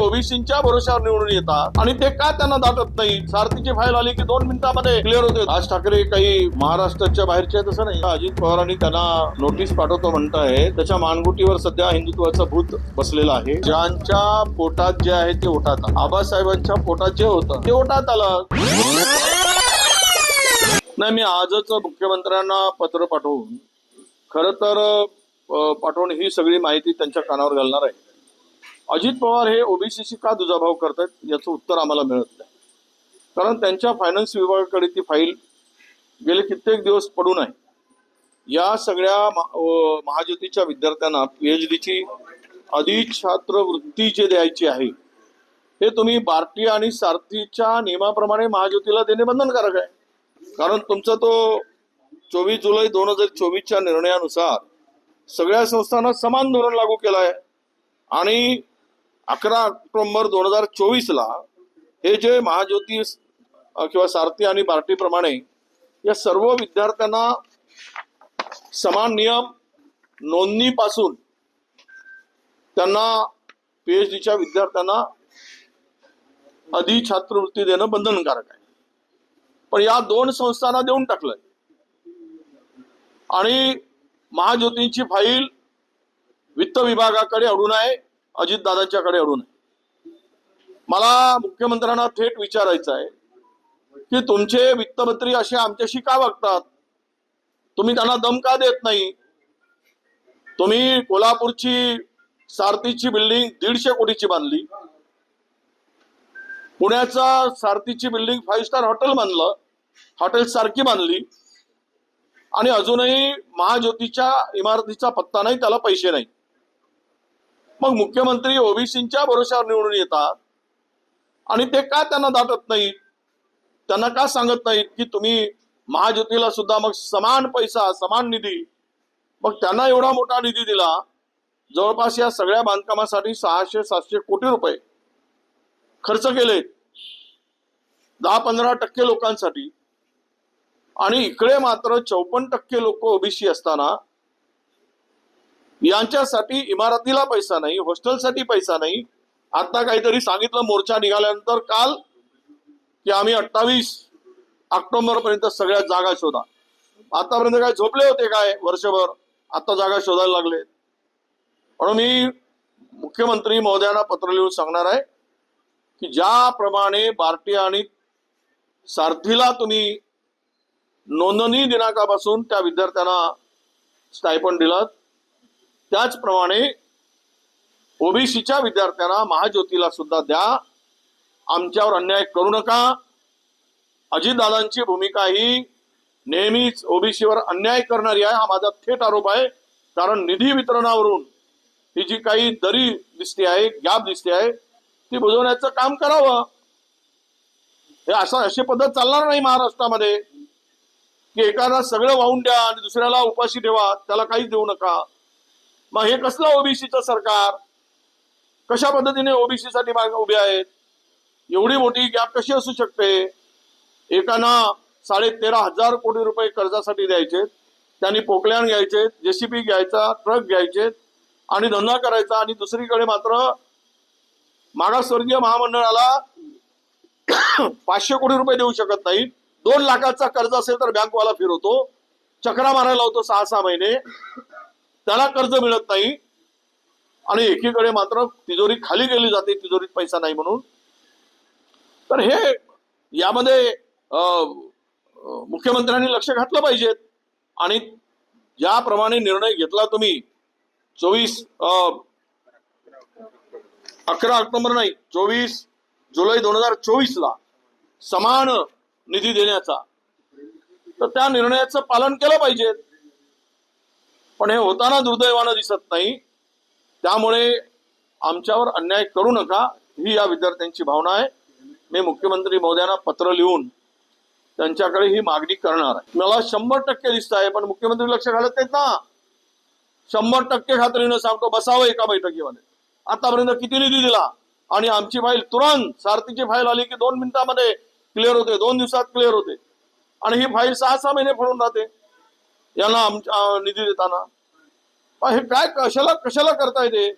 ओबीसीच्या भरोशावर निवडून येतात. आणि ते का त्यांना दाटत नाही? सारथीची फाईल आली की दोन मिनिटांमध्ये क्लिअर होते. राज ठाकरे काही महाराष्ट्राच्या बाहेरचे आहेत असं नाही. अजित पवारांनी त्यांना नोटीस पाठवतो म्हणताय. त्याच्या मानगुटीवर सध्या हिंदुत्वाचं भूत बसलेलं आहे. ज्यांच्या पोटात जे आहे ते ओटात आबासाहेबांच्या पोटात जे होतं ते ओटात आलं. नाही मी आजच मुख्यमंत्र्यांना पत्र पाठवून खरं तर पाठवून ही सगळी माहिती त्यांच्या कानावर घालणार आहे. अजित पवार हे ओबीसीशी का दुजाभाव करतायत याचं उत्तर आम्हाला मिळत नाही. कारण त्यांच्या फायनान्स विभागाकडे ती फाईल गेले कित्येक दिवस पडून आहे या सगळ्या महाज्योतीच्या विद्यार्थ्यांना पीएच डीची अधिछात्रवृत्ती जे द्यायची आहे हे तुम्ही बार्टी आणि सारथीच्या नियमाप्रमाणे महाज्योतीला देणे बंधनकारक आहे. कारण तुमचा तो चोवीस जुलै दोन हजार चोवीसच्या निर्णयानुसार सगळ्या संस्थांना समान धोरण लागू केलं आहे आणि अकरा ऑक्टोबर दोन हजार चोवीसला हे जे महाज्योती किंवा सारथी आणि बार्टीप्रमाणे या सर्व विद्यार्थ्यांना समान नियम नोंदणीपासून त्यांना पीएच डीच्या विद्यार्थ्यांना आधी छात्रवृत्ती देणं बंधनकारक आहे. पण या दोन संस्थांना देऊन टाकलंय. आणि महाज्योतींची फाईल वित्त विभागाकडे अडून आहे. अजितदादांच्याकडे अडून आहे. मला मुख्यमंत्र्यांना थेट विचारायचं आहे की तुमचे वित्तमंत्री असे आमच्याशी का वागतात? तुम्ही त्यांना दम का देत नाही? तुम्ही कोल्हापूरची सारथीची बिल्डिंग दीडशे कोटीची बांधली. पुण्याचा सारथीची बिल्डिंग फाईव्ह स्टार हॉटेल बांधलं. हॉटेल सारखी बांधली. आणि अजूनही महाज्योतीच्या इमारतीचा पत्ता नाही त्याला पैसे नाही. मग मुख्यमंत्री ओबीसीच्या भरोशावर निवडून येतात. आणि ते का त्यांना दाटत नाहीत? त्यांना का सांगत नाहीत की तुम्ही महाज्योतीला सुद्धा मग समान पैसा समान निधी मग त्यांना एवढा मोठा निधी दिला जवळपास या सगळ्या बांधकामासाठी सहाशे सातशे कोटी रुपये खर्च केले. दहा पंधरा टक्के लोकांसाठी. आणि इकडे मात्र चौपन्न टक्के लोक ओबीसी असताना यांच्यासाठी इमारतीला पैसा नाही हॉस्टेलसाठी पैसा नाही. आता काहीतरी सांगितलं मोर्चा निघाल्यानंतर काल की आम्ही अठ्ठावीस ऑक्टोबर पर्यंत सगळ्या जागा शोधा. आतापर्यंत काय झोपले होते काय वर्षभर? आता जागा शोधायला लागले. म्हणून मी मुख्यमंत्री महोदयांना पत्र लिहून सांगणार आहे की ज्याप्रमाणे बार्टी आणि सारथीला तुम्ही नोंदणी दिनांकापासून त्या विद्यार्थ्यांना स्टायपन दिलात त्याचप्रमाणे ओबीसीच्या विद्यार्थ्यांना महाज्योतीला सुद्धा द्या. आमच्यावर अन्याय करू नका. अजितदादांची भूमिका ही नेहमीच ओबीसीवर अन्याय करणारी आहे. हा माझा थेट आरोप आहे. कारण निधी वितरणावरून ही जी काही दरी दिसते आहे गॅप दिसते आहे ती बुजवण्याचं काम करावं. हे असं अशी पद्धत चालणार नाही महाराष्ट्रामध्ये. की एकाला सगळं वाहून द्या आणि दुसऱ्याला उपाशी ठेवा त्याला काहीच देऊ नका. मग हे कसलं ओबीसीचं सरकार? कशा पद्धतीने ओबीसी साठी मागे उभे आहेत? एवढी मोठी गॅप कशी असू शकते? एकाना साडे तेरा हजार कोटी रुपये कर्जासाठी द्यायचे त्यांनी पोकल्यान घ्यायचे जेसीबी घ्यायचा ट्रक घ्यायचे आणि धंदा करायचा आणि दुसरीकडे मात्र मागासवर्गीय महामंडळाला पाचशे कोटी रुपये देऊ शकत नाही दोन लाखाचा कर्ज असेल तर बँकवाला फिरवतो. चक्रा मारायला होतो सहा सहा महिने. त्याला कर्ज मिळत नाही. आणि एकीकडे मात्र तिजोरी खाली गेली जाते तिजोरीत पैसा नाही म्हणून. तर हे यामध्ये अं, मुख्यमंत्र्यांनी लक्ष घातलं पाहिजेत आणि ज्याप्रमाणे निर्णय घेतला तुम्ही चोवीस अकरा ऑक्टोबर नाही चोवीस जुलै दोन हजार चोवीस ला समान निधी देण्याचा. तर त्या निर्णयाचं पालन केलं पाहिजे. पण हे होताना दुर्दैवानं दिसत नाही. त्यामुळे आमच्यावर अन्याय करू नका ही या विद्यार्थ्यांची भावना आहे. मी मुख्यमंत्री महोदयांना पत्र लिहून त्यांच्याकडे ही मागणी करणार आहे. मला शंभर टक्के दिसत आहे पण मुख्यमंत्री लक्ष घालत नाहीत ना. शंभर टक्के खात्रीनं सांगतो बसावं एका बैठकीमध्ये. आतापर्यंत किती निधी दिला? आणि आमची फाईल तुरंत सारथीची फाईल आली की दोन मिनिटामध्ये क्लिअर होते दोन दिवसात क्लिअर होते. आणि ही फाईल सहा सहा महिने पडून राहते. यांना आमच्या निधी देताना. हे काय कशाला कशाला करताय ते?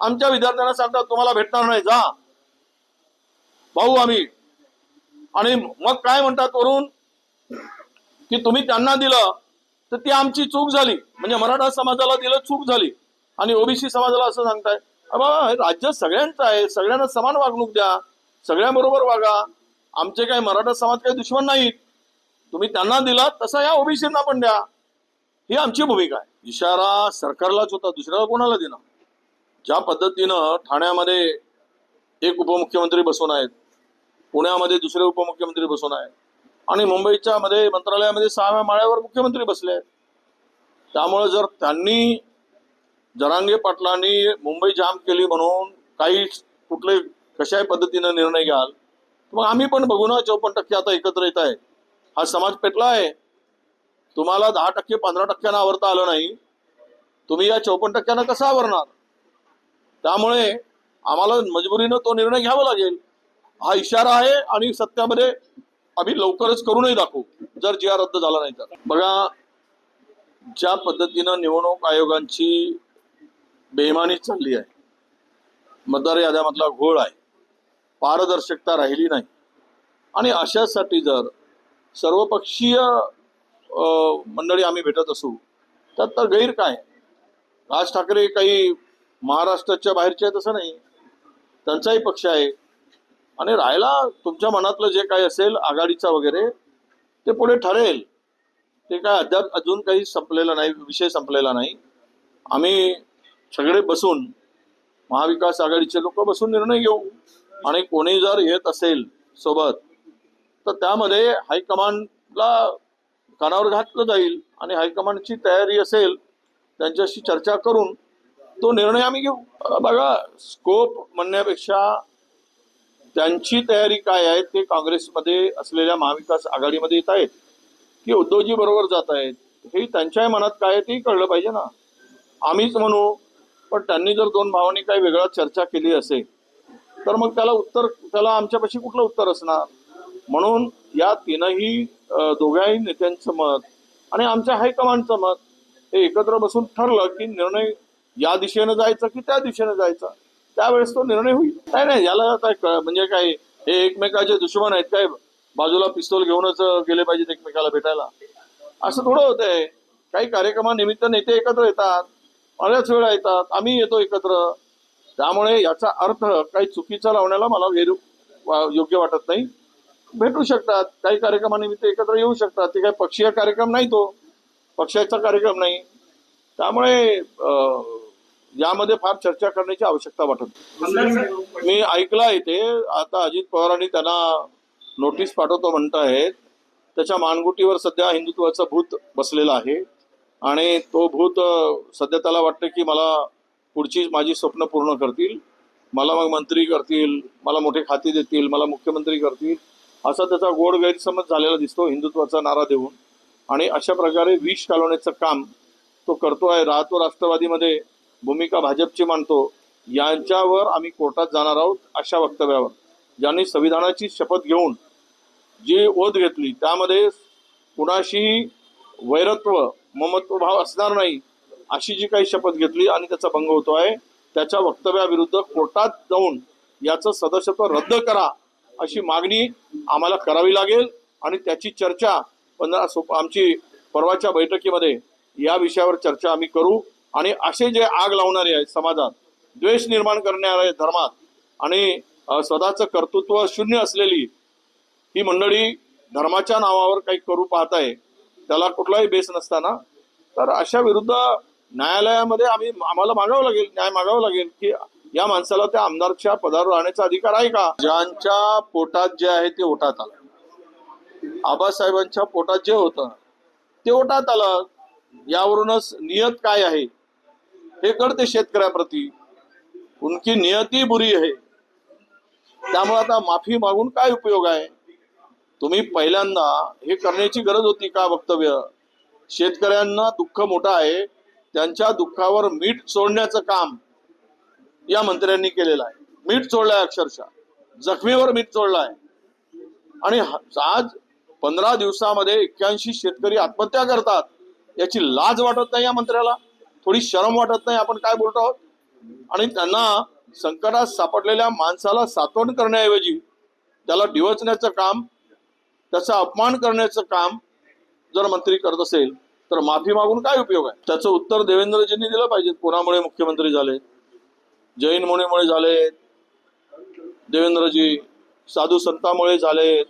आमच्या विद्यार्थ्यांना सांगतात तुम्हाला भेटणार नाही जा. भाऊ आम्ही. आणि मग काय म्हणतात वरून? की तुम्ही त्यांना दिलं तर ती आमची चूक झाली. म्हणजे मराठा समाजाला दिलं चूक झाली. आणि ओबीसी समाजाला असं सांगताय बाबा हे राज्य सगळ्यांचं आहे. सगळ्यांना समान वागणूक द्या. सगळ्यांबरोबर वागा. आमचे काही मराठा समाज काही दुश्मन नाहीत. तुम्ही त्यांना दिला तसा या ओबीसींना पण द्या. ही आमची भूमिका आहे. इशारा सरकारलाच होता दुसऱ्याला कोणाला देणार? ज्या पद्धतीनं ठाण्यामध्ये एक उपमुख्यमंत्री बसून आहेत पुण्यामध्ये दुसरे उपमुख्यमंत्री बसून आहेत आणि मुंबईच्या मध्ये मंत्रालयामध्ये सहाव्या माळ्यावर मुख्यमंत्री बसले आहेत. त्यामुळे जर त्यांनी जरांगे पाटलांनी मुंबई जाम केली म्हणून काही कुठले कशाही पद्धतीनं निर्णय घ्याल मग आम्ही पण बघू ना चौपन्न टक्के आता एकत्र येत आहे हा समाज पेटला आहे. तुम्हाला दहा टक्के पंधरा टक्क्यांना आवरता आलं नाही. तुम्ही या चौपन्न टक्क्यानं कसं आवरणार? त्यामुळे आम्हाला मजबुरीनं तो निर्णय घ्यावा लागेल. हा इशारा आहे आणि सत्यामध्ये आम्ही लवकरच करूनही दाखवू जर जी आर रद्द झाला नाही तर. बघा ज्या पद्धतीनं निवडणूक आयोगांची बेमानी चालली आहे मतदार याद्यामधला घोळ आहे पारदर्शकता राहिली नाही आणि अशासाठी जर सर्वपक्षीय मंडळी आम्ही भेटत असू. त्यात तर गैर काय? राज ठाकरे काही महाराष्ट्राच्या बाहेरचे आहेत असं नाही. त्यांचाही पक्ष आहे. आणि राहायला तुमच्या मनातलं जे काही असेल आघाडीचा वगैरे ते पुढे ठरेल. ते काय अद्याप अजून काही संपलेलं नाही विषय संपलेला नाही. आम्ही सगळे बसून महाविकास आघाडीचे लोक बसून निर्णय घेऊ. आणि कोणी जर येत असेल सोबत तर त्यामध्ये हायकमांडला कानावर घातलं जाईल आणि हायकमांडची तयारी असेल त्यांच्याशी चर्चा करून तो निर्णय आम्ही घेऊ. बघा स्कोप म्हणण्यापेक्षा त्यांची तयारी काय आहे ते काँग्रेसमध्ये असलेल्या महाविकास आघाडीमध्ये येत आहेत की उद्धवजी बरोबर जात आहेत हे त्यांच्याही मनात काय आहे तेही कळलं पाहिजे ना. आम्हीच म्हणू पण त्यांनी जर दोन भावांनी काही वेगळा चर्चा केली असेल तर मग त्याला उत्तर त्याला आमच्यापाशी कुठलं उत्तर असणार? म्हणून या तीनही दोघ्याही नेत्यांचं मत आणि आमच्या हायकमांडचं मत हे एकत्र बसून ठरलं की निर्णय या दिशेनं जायचं की त्या दिशेनं जायचा. त्यावेळेस तो निर्णय होईल. नाही नाही याला आता म्हणजे काय हे एकमेकाचे दुश्मन आहेत काय? बाजूला पिस्तोल घेऊनच गेले पाहिजेत एकमेकाला भेटायला. असं थोडं होतंय. काही कार्यक्रमानिमित्त नेते एकत्र येतात. बऱ्याच वेळा येतात. आम्ही येतो एकत्र. त्यामुळे याचा अर्थ काही चुकीचा लावण्याला मला वेरू वा- योग्य वाटत नाही. भेटू शकतात. काही कार्यक्रमानिमित्त एकत्र येऊ शकतात. ते काही पक्षीय कार्यक्रम नाही तो. पक्षाचा कार्यक्रम नाही. त्यामुळे यामध्ये फार चर्चा करण्याची आवश्यकता वाटत नाही. मी ऐकलं आहे ते. आता अजित पवारांनी त्यांना नोटीस पाठवतो म्हणतायत त्याच्या मानगुटीवर सध्या हिंदुत्वाचं भूत बसलेलं आहे. आणि तो भूत सध्या त्याला वाटतं की मला पुढची माझी स्वप्न पूर्ण करतील. मला मग मंत्री करतील. मला मोठे खाते देतील. मला मुख्यमंत्री करतील. असा त्याचा गोड गैरसमज झालेला दिसतो हिंदुत्वाचा नारा देऊन. आणि अशा प्रकारे विष घालवण्याचं काम तो करतो आहे. राहतो राष्ट्रवादीमध्ये भूमिका भाजपची मांडतो यांच्यावर आम्ही कोर्टात जाणार आहोत अशा वक्तव्यावर. ज्यांनी संविधानाची शपथ घेऊन जी ओध घेतली त्यामध्ये कुणाशी वैरत्व ममत्व भाव असणार नाही अशी जी काही शपथ घेतली आणि त्याचा भंग होतो आहे त्याच्या वक्तव्याविरुद्ध कोर्टात जाऊन याचं सदस्यत्व रद्द करा अशी मागणी आम्हाला करावी लागेल आणि त्याची चर्चा पंधरा सो आमची परवाच्या बैठकीमध्ये या विषयावर चर्चा आम्ही करू. आणि असे जे आग लावणारे आहेत समाजात द्वेष निर्माण करणारे धर्मात आणि स्वतःचं कर्तृत्व शून्य असलेली ही मंडळी धर्माच्या नावावर काही करू पाहत आहे त्याला कुठलाही बेस नसताना. तर अशा विरुद्ध न्यायालयामध्ये आम्ही आम्हाला मागावं लागेल न्याय मागावं लागेल की या माणसाला त्या आमदारच्या पदावर राहण्याचा अधिकार आहे का? ज्यांच्या पोटात जे आहे ते ओटात आलं. आबासाहेबांच्या पोटात जे होतं ते ओटात आलं. यावरूनच नियत काय आहे हे कळते शेतकऱ्याप्रती. उनकी नियती बुरी आहे. त्यामुळे आता माफी मागून काय उपयोग आहे? तुम्ही पहिल्यांदा हे करण्याची गरज होती का वक्तव्य? शेतकऱ्यांना दुःख मोठं आहे त्यांच्या दुःखावर मीठ सोडण्याचं काम. या मंत्र्यांनी केलेला आहे. मीठ सोडलंय अक्षरशः. जखमीवर मीठ सोडलाय आणि आज पंधरा दिवसामध्ये एक्क्याऐंशी शेतकरी आत्महत्या करतात. याची लाज वाटत नाही या मंत्र्याला. थोडी शरम वाटत नाही आपण काय बोलतो आहोत? आणि त्यांना संकटात सापडलेल्या माणसाला सातवण करण्याऐवजी त्याला डिवचण्याचं काम त्याचा अपमान करण्याचं काम जर मंत्री करत असेल तर माफी मागून काय उपयोग आहे? त्याचं उत्तर देवेंद्रजींनी दिलं पाहिजे. कोणामुळे मुख्यमंत्री झाले. जैन मुनीमुळे झाले देवेंद्रजी साधू संतामुळे झाले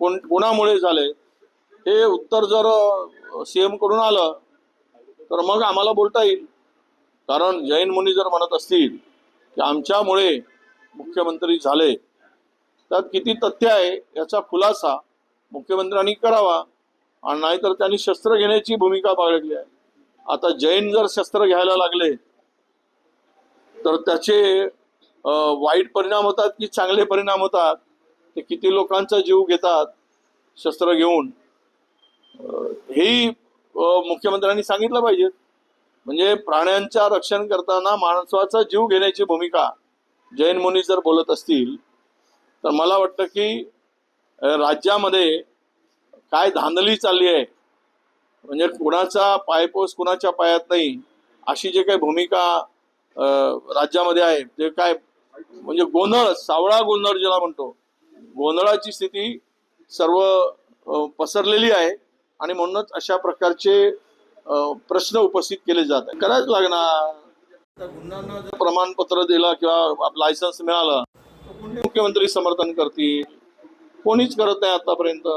कोण कोणामुळे झाले हे उत्तर जर सीएमकडून आलं तर मग आम्हाला बोलता येईल. कारण जैन मुनी जर म्हणत असतील की आमच्यामुळे मुख्यमंत्री झाले त्यात किती तथ्य आहे याचा खुलासा मुख्यमंत्र्यांनी करावा. आणि नाहीतर त्यांनी शस्त्र घेण्याची भूमिका बाळगली आहे. आता जैन जर शस्त्र घ्यायला लागले तर त्याचे वाईट परिणाम होतात की चांगले परिणाम होतात? ते किती लोकांचा जीव घेतात शस्त्र घेऊन? अं, हेही मुख्यमंत्र्यांनी सांगितलं पाहिजे. म्हणजे प्राण्यांच्या रक्षण करताना माणसाचा जीव घेण्याची भूमिका जैन मुनी जर बोलत असतील तर मला वाटतं की राज्यामध्ये काय धांदली चालली आहे म्हणजे कुणाचा पायपोस कुणाच्या पायात नाही अशी जे काही भूमिका राज्यामध्ये आहे ते काय म्हणजे गोंधळ सावळा गोंधळ ज्याला म्हणतो गोंधळाची स्थिती सर्व पसरलेली आहे आणि म्हणूनच अशा प्रकारचे प्रश्न उपस्थित केले जात आहेत. करायच लागणार. गुन्ह्यांना जर प्रमाणपत्र दिलं किंवा लायसन्स मिळालं मुख्यमंत्री समर्थन करतील? कोणीच करत नाही आतापर्यंत.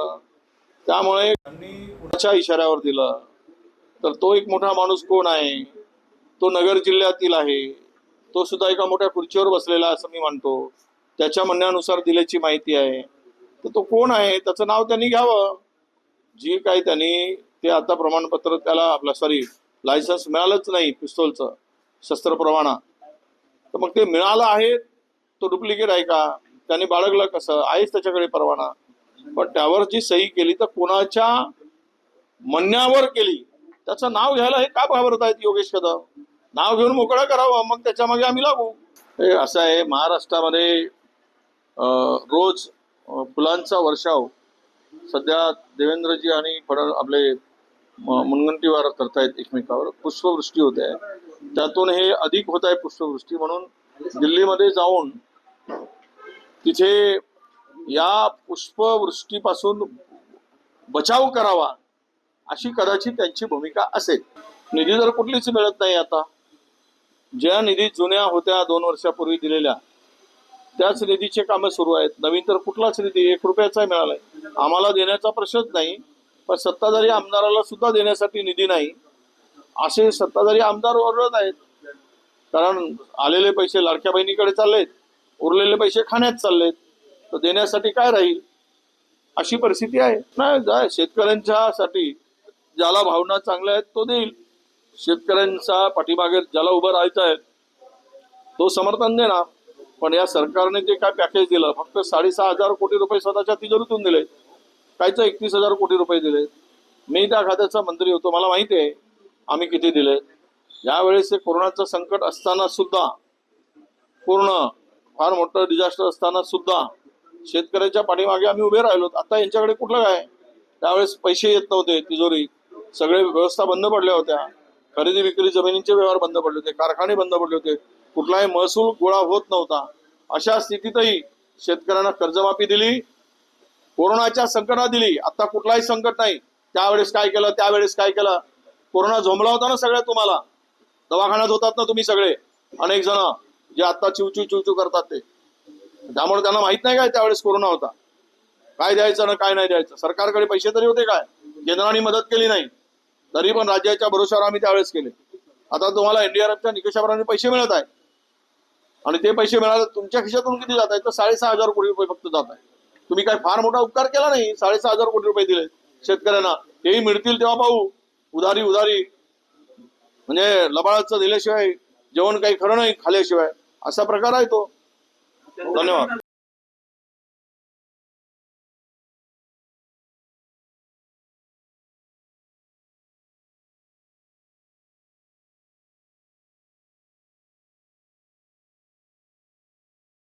त्यामुळे त्याच्या इशाऱ्यावर दिलं. तर तो एक मोठा माणूस कोण आहे? तो नगर जिल्ह्यातील आहे. तो सुद्धा एका मोठ्या खुर्चीवर बसलेला असं मी मानतो त्याच्या म्हणण्यानुसार दिल्याची माहिती आहे. तर तो कोण आहे? त्याचं नाव त्यांनी घ्यावं. जी काही त्यांनी ते आता प्रमाणपत्र त्याला आपला सॉरी लायसन्स मिळालंच नाही पिस्तोलचं शस्त्र परवाना तर मग ते मिळालं आहे तो डुप्लिकेट आहे का? त्याने बाळगलं कसं? आहेच त्याच्याकडे परवाना. पण त्यावर जी सही केली तर कोणाच्या म्हणण्यावर केली. त्याचं नाव घ्यायला हे का घाबरत आहेत योगेश कदम? नाव घेऊन मोकळा करावं मग त्याच्यामागे आम्ही लागू. हे असं आहे महाराष्ट्रामध्ये रोज फुलांचा वर्षाव. सध्या देवेंद्रजी आणि फड आपले मुनगंटीवार करतायत एकमेकावर. पुष्पवृष्टी होते. आहे त्यातून हे अधिक होत आहे पुष्पवृष्टी म्हणून. दिल्लीमध्ये जाऊन तिथे या पुष्पवृष्टीपासून बचाव करावा. अशी कदाचित त्यांची भूमिका असेल. निधी जर कुठलीच मिळत नाही आता. ज्या निधी जुन्या होत्या दोन वर्षापूर्वी दिलेल्या त्याच निधीचे कामं सुरू आहेत. नवीन तर कुठलाच निधी एक रुपयाचा मिळालाय आम्हाला देण्याचा प्रश्नच नाही पण सत्ताधारी आमदाराला सुद्धा देण्यासाठी निधी नाही. असे सत्ताधारी आमदार ओरडत आहेत. कारण आलेले पैसे लाडक्या बहिणीकडे चाललेत उरलेले पैसे खाण्यात चाललेत. तर देण्यासाठी काय राहील? अशी परिस्थिती आहे. नाही जा शेतकऱ्यांच्यासाठी ज्याला भावना चांगल्या आहेत तो देईल. शेतकऱ्यांचा पाठीमागे ज्याला उभं राहायचं आहे तो समर्थन देणार. पण या सरकारने जे काय पॅकेज दिलं फक्त साडेसहा हजार कोटी रुपये स्वतःच्या तिजोरीतून दिले. कायचं एकतीस हजार कोटी रुपये दिले. मी त्या खात्याचा मंत्री होतो मला माहिती आहे आम्ही किती दिले. यावेळेस हे कोरोनाचं संकट असताना सुद्धा पूर्ण फार मोठं डिझास्टर असताना सुद्धा शेतकऱ्याच्या पाठीमागे आम्ही उभे राहिलो. आता यांच्याकडे कुठलं काय? त्यावेळेस पैसे येत नव्हते तिजोरी सगळे व्यवस्था बंद पडल्या होत्या. खरेदी विक्री जमिनींचे व्यवहार बंद पडले होते. कारखाने बंद पडले होते. कुठलाही महसूल गोळा होत नव्हता. अशा स्थितीतही शेतकऱ्यांना कर्जमाफी दिली. कोरोनाच्या संकटात दिली. आता कुठलाही संकट नाही. त्यावेळेस काय केलं? त्यावेळेस काय केलं? कोरोना झोंबला होता ना सगळ्या तुम्हाला? दवाखान्यात होतात ना तुम्ही सगळे? अनेक जण जे आता चिवचू चिवचू करतात ते. त्यामुळे त्यांना माहीत नाही काय त्यावेळेस कोरोना होता. काय द्यायचं ना काय नाही द्यायचं? सरकारकडे पैसे तरी होते काय? केंद्राने मदत केली नाही. तरी पण राज्याच्या भरोशावर आम्ही त्यावेळेस केले. आता तुम्हाला एनडीआरएफच्या निकषाप्रमाणे पैसे मिळत आहे आणि ते पैसे मिळाले तुमच्या खिशातून किती जात आहेत? तर साडेसहा हजार कोटी रुपये फक्त जात आहे तुम्ही काय फार मोठा उपकार केला नाही? साडेसहा हजार कोटी रुपये दिले शेतकऱ्यांना. तेही मिळतील तेव्हा पाहू. उधारी उधारी. म्हणजे लबाळाचं दिल्याशिवाय जेवण काही खरं नाही खाल्ल्याशिवाय असा प्रकार आहे तो. धन्यवाद.